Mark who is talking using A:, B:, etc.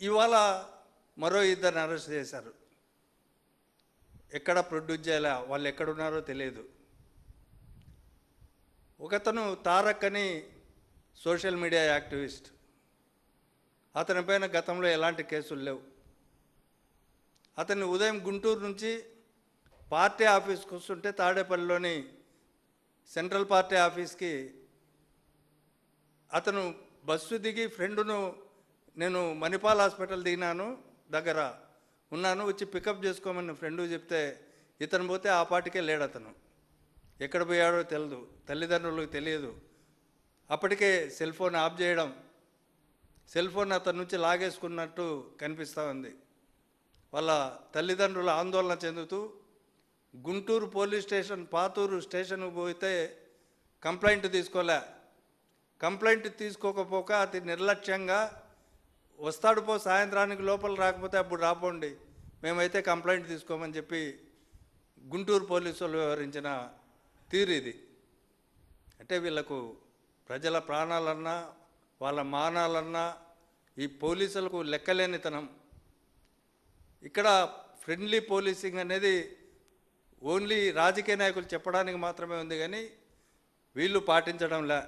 A: ఇవాళ మరో ఇద్దరిని అరెస్ట్ చేశారు. ఎక్కడ ప్రొడ్యూస్ చేయాలా వాళ్ళు ఎక్కడున్నారో తెలియదు. ఒకతను తారక్ అని సోషల్ మీడియా యాక్టివిస్ట్. అతని పైన గతంలో ఎలాంటి కేసులు లేవు. అతన్ని ఉదయం గుంటూరు నుంచి పార్టీ ఆఫీస్కి వస్తుంటే తాడేపల్లిలోని సెంట్రల్ పార్టీ ఆఫీస్కి అతను బస్సు దిగి ఫ్రెండును నేను మణిపాల్ హాస్పిటల్ దిగినాను దగ్గర ఉన్నాను వచ్చి పికప్ చేసుకోమని ఫ్రెండు చెప్తే ఇతను పోతే ఆ పాటికే లేడు అతను ఎక్కడ పోయాడో తెలియదు తల్లిదండ్రులకు తెలియదు. అప్పటికే సెల్ ఫోన్ ఆఫ్ చేయడం సెల్ ఫోన్ అతని నుంచి లాగేసుకున్నట్టు కనిపిస్తూ ఉంది. వాళ్ళ తల్లిదండ్రులు ఆందోళన చెందుతూ గుంటూరు పోలీస్ స్టేషన్ పాతూరు స్టేషన్కు పోతే కంప్లైంట్ తీసుకోలే. కంప్లైంట్ తీసుకోకపోక అతి నిర్లక్ష్యంగా వస్తాడు పో సాయంత్రానికి లోపల రాకపోతే అప్పుడు రాపోండి. మేమైతే కంప్లైంట్ తీసుకోమని చెప్పి గుంటూరు పోలీసులు వ్యవహరించిన తీరు ఇది. అంటే వీళ్ళకు ప్రజల ప్రాణాలన్నా వాళ్ళ మానాలన్నా ఈ పోలీసులకు లెక్కలేనితనం. ఇక్కడ ఫ్రెండ్లీ పోలీసింగ్ అనేది ఓన్లీ రాజకీయ నాయకులు చెప్పడానికి మాత్రమే ఉంది కానీ వీళ్ళు పాటించడంలే.